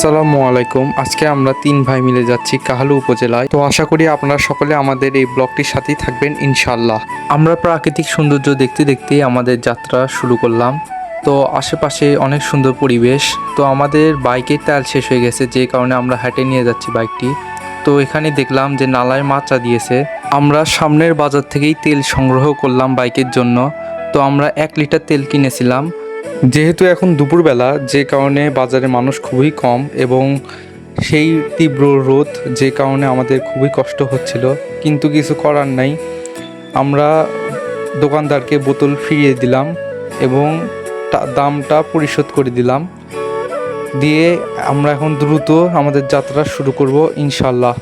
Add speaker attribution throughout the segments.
Speaker 1: আসসালামু আলাইকুম। আজকে আমরা তিন ভাই মিলে যাচ্ছি কাহালু উপজেলায়। তো আশা করি আপনারা সকলে আমাদের এই ব্লগটির সাথেই থাকবেন ইনশাল্লাহ আমরা প্রাকৃতিক সৌন্দর্য দেখতে দেখতে আমাদের যাত্রা শুরু করলাম। তো আশেপাশে অনেক সুন্দর পরিবেশ। তো আমাদের বাইকের তেল শেষ হয়ে গেছে, যে কারণে আমরা হেঁটে নিয়ে যাচ্ছি বাইকটি। তো এখানে দেখলাম যে নালায় মাচা দিয়েছে আমরা সামনের বাজার থেকেই তেল সংগ্রহ করলাম বাইকের জন্য। তো আমরা এক লিটার তেল কিনেছিলাম। যেহেতু এখন দুপুরবেলা, যে কারণে বাজারে মানুষ খুবই কম এবং সেই তীব্র রোদ যে কারণে আমাদের খুবই কষ্ট হচ্ছিল। কিন্তু কিছু করার নাই। আমরা দোকানদারকে বোতল ফিরিয়ে দিলাম এবং দামটা পরিশোধ করে দিলাম। দিয়ে আমরা এখন দ্রুত আমাদের যাত্রা শুরু করব ইনশাল্লাহ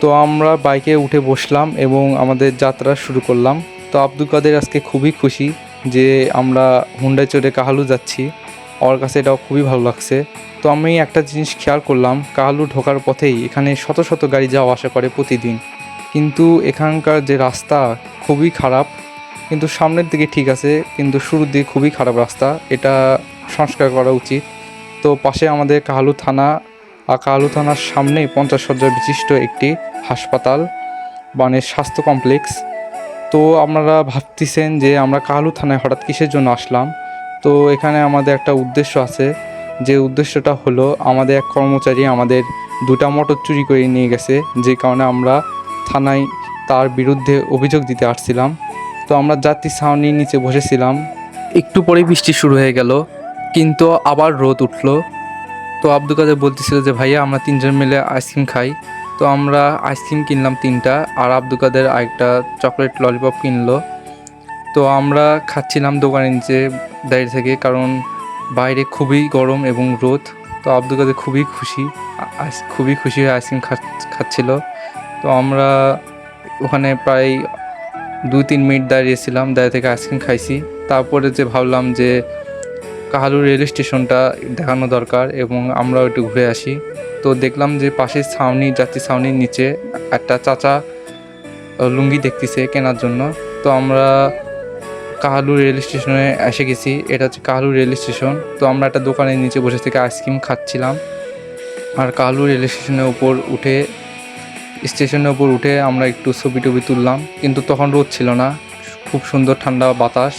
Speaker 1: তো আমরা বাইকে উঠে বসলাম এবং আমাদের যাত্রা শুরু করলাম। তো আব্দুল কাদের আজকে খুবই খুশি। যে আমরা হুন্ডায় চড়ে কাহালু যাচ্ছি ওর কাছে এটাও খুবই ভালো লাগছে। তো আমি একটা জিনিস খেয়াল করলাম কাহালু ঢোকার পথেই এখানে শত শত গাড়ি যাওয়া আসা করে প্রতিদিন। কিন্তু এখানকার যে রাস্তা খুবই খারাপ, কিন্তু সামনের দিকে ঠিক আছে, কিন্তু শুরুর দিকে খুবই খারাপ রাস্তা, এটা সংস্কার করা উচিত। তো পাশে আমাদের কাহালু থানা, আর কাহালু থানার সামনে পঞ্চাশ শয্যা বিশিষ্ট একটি হাসপাতাল মানে স্বাস্থ্য কমপ্লেক্স। তো আপনারা ভাবতেছেন যে আমরা কালু থানায় হঠাৎ কিসের জন্য আসলাম? তো এখানে আমাদের একটা উদ্দেশ্য আছে। যে উদ্দেশ্যটা হলো, আমাদের এক কর্মচারী আমাদের দুটা মোটর চুরি করে নিয়ে গেছে, যে কারণে আমরা থানায় তার বিরুদ্ধে অভিযোগ দিতে আসছিলাম। তো আমরা যাত্রী ছাউনির নিচে বসেছিলাম। একটু পরেই বৃষ্টি শুরু হয়ে গেল, কিন্তু আবার রোদ উঠল। তো আব্দুল কাদের বলতেছিল যে, ভাইয়া, আমরা তিনজন মিলে আইসক্রিম খাই। তো আমরা আইসক্রিম কিনলাম তিনটা, আর আব্দু কাদের আরেকটা চকলেট ললিপপ কিনলো। তো আমরা খাচ্ছিলাম দোকানের নিচে দাঁড়িয়ে থেকে, কারণ বাইরে খুবই গরম এবং রোদ। তো আব্দুল কাদের খুবই খুশি খুবই খুশি হয়ে আইসক্রিম খাচ্ছিল। তো আমরা ওখানে প্রায় দুই তিন মিনিট দাঁড়িয়েছিলাম, দাঁড়িয়ে থেকে আইসক্রিম খাইছি। তারপরে যে ভাবলাম যে কাহালু রেল স্টেশনটা দেখানো দরকার এবং আমরা একটু ঘুরে আসি। তো দেখলাম যে পাশের ছাউনি, যাত্রী ছাউনির নিচে একটা চাচা লুঙ্গি দেখতেছে কেনার জন্য। তো আমরা কাহালু রেল স্টেশনে এসে গেছি। এটা হচ্ছে কাহালু রেল স্টেশন। তো আমরা একটা দোকানের নিচে বসে থেকে আইসক্রিম খাচ্ছিলাম। আর কাহালু রেল স্টেশনের উপর উঠে, স্টেশনের উপর উঠে আমরা একটু ছবি টবি তুললাম। কিন্তু তখন রোদ ছিল না। খুব সুন্দর ঠান্ডা বাতাস।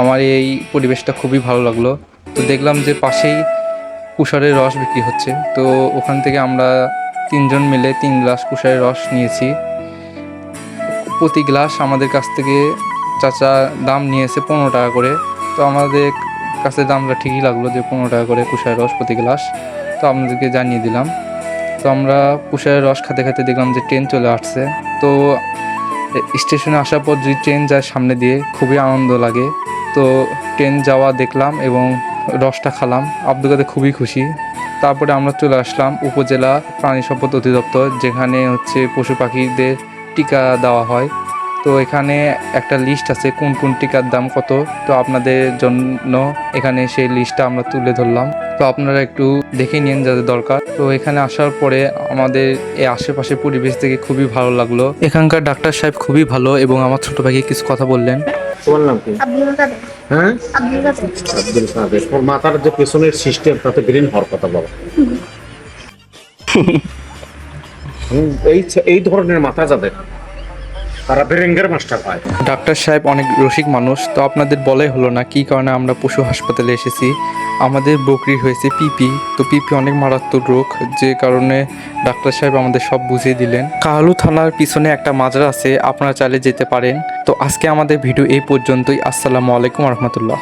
Speaker 1: আমার এই পরিবেশটা খুবই ভালো লাগল। তো দেখলাম যে পাশেই কুষারের রস বিক্রি হচ্ছে। তো ওখান থেকে আমরা তিনজন মিলে তিন গ্লাস কুষারের রস নিয়েছি। প্রতি গ্লাস আমাদের কাছ থেকে চাচা দাম নিয়েছে পনেরো টাকা করে। তো আমাদের কাছে দামটা ঠিকই লাগল যে পনেরো টাকা করে কুষারের রস প্রতি গ্লাস। তো আপনাদেরকে জানিয়ে দিলাম। তো আমরা কুষারের রস খেতে খেতে দেখলাম যে ট্রেন চলে আসছে। তো স্টেশনে আসার পর যদি ট্রেন যায় সামনে দিয়ে খুবই আনন্দ লাগে। তো ট্রেন যাওয়া দেখলাম এবং রসটা খেলাম। আব্দুল কাদের খুবই খুশি। তারপরে আমরা চলে আসলাম উপজেলা প্রাণী সম্পদ অধিদপ্তর, যেখানে হচ্ছে পশু পাখিদের টিকা দেওয়া হয়। তো এখানে একটা লিস্ট আছে, কোন কোন টিকার দাম কত? তো আপনাদের জন্য এখানে সেই লিস্টটা আমরা তুলে ধরলাম। তো আপনারা একটু দেখে নিন যাদের দরকার। তো এখানে আসার পরে আমাদের এই আশেপাশে পরিবেশ থেকে খুবই ভালো লাগল। এখানকার ডাক্তার সাহেব খুবই ভালো এবং আমার ছোট ভাইকে কিছু কথা বললেন।
Speaker 2: তোমার নাম কি? হ্যাঁ?
Speaker 3: আব্দুল কাদের।
Speaker 2: তোর মাথার যে পেছনের সিস্টেম তাতে গ্রিন হওয়ার কথা বাবা এই এই ধরনের মাথা যাদের তারা বেরেঙ্গের মাস্টার পায়
Speaker 1: ডাক্তার সাহেব অনেক রসিক মানুষ তো আপনাদের বলাই হলো না কী কারণে আমরা পশু হাসপাতালে এসেছি। আমাদের বকরির হয়েছে পিপি তো পিপি অনেক মারাত্মক রোগ যে কারণে ডাক্তার সাহেব আমাদের সব বুঝিয়ে দিলেন। কাহালু থানার পিছনে একটা মাজার আছে আপনারা চাইলে যেতে পারেন। তো আজকে আমাদের ভিডিও এই পর্যন্তই। আসসালামু আলাইকুম রহমতুল্লাহ।